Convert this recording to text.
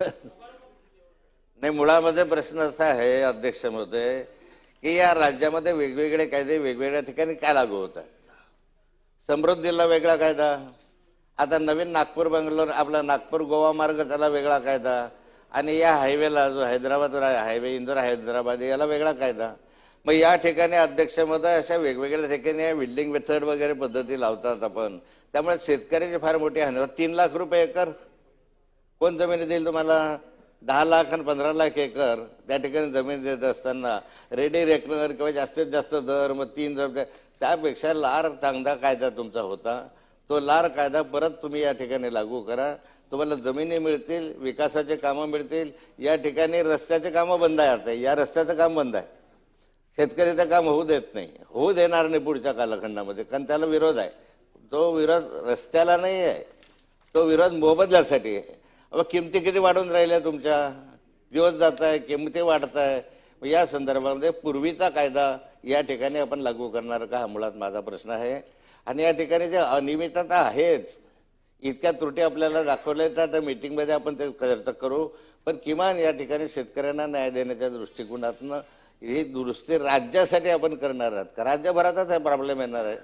नाही मुळामध्ये प्रश्न असा आहे अध्यक्ष महोदय की या राज्यामध्ये वेगवेगळे कायदे वेगवेगळ्या ठिकाणी काय लागू होत आहेत? समृद्धीला वेगळा कायदा आता नवीन नागपूर बंगलोर आपला नागपूर गोवा मार्ग त्याला वेगळा कायदा आणि या हायवेला जो हैदराबाद हायवे इंदोर हैदराबाद याला वेगळा कायदा. मग या ठिकाणी अध्यक्ष महोदय अशा वेगवेगळ्या ठिकाणी या बिल्डिंग मेथड वगैरे पद्धती लावतात आपण. त्यामुळे शेतकऱ्याची फार मोठी हानी तीन लाख रुपये एकर कोण जमिनी देईल तुम्हाला? दहा लाख आणि पंधरा लाख एकर त्या ठिकाणी जमीन देत असताना रेडी रेकनर किंवा जास्तीत जास्त दर मग तीन दर त्यापेक्षा लार चांगला कायदा तुमचा होता. तो लार कायदा परत तुम्ही या ठिकाणी लागू करा. तुम्हाला जमिनी मिळतील विकासाचे कामं मिळतील. या ठिकाणी रस्त्याचे कामं बंद आहे आता या रस्त्याचं काम बंद आहे. शेतकऱ्याचं काम होऊ देत नाही. होऊ देणार नाही पुढच्या कालखंडामध्ये कारण त्याला विरोध आहे. तो विरोध रस्त्याला नाही आहे. तो विरोध मोबदल्यासाठी आहे. अहो किमती किती वाढून राहिल्या तुमच्या? दिवस जात आहे किमती वाढत आहे मग या संदर्भामध्ये पूर्वीचा कायदा या ठिकाणी आपण लागू करणार का हा मुळात माझा प्रश्न आहे. आणि या ठिकाणी जे अनियमितता आहेच इतक्या त्रुटी आपल्याला दाखवल्या आहेत त्या मीटिंगमध्ये आपण ते चर्चा करू. पण किमान या ठिकाणी शेतकऱ्यांना न्याय देण्याच्या दृष्टिकोनातनं ही दुरुस्ती राज्यासाठी आपण करणार आहात का? राज्यभरातच हा प्रॉब्लेम येणार आहे.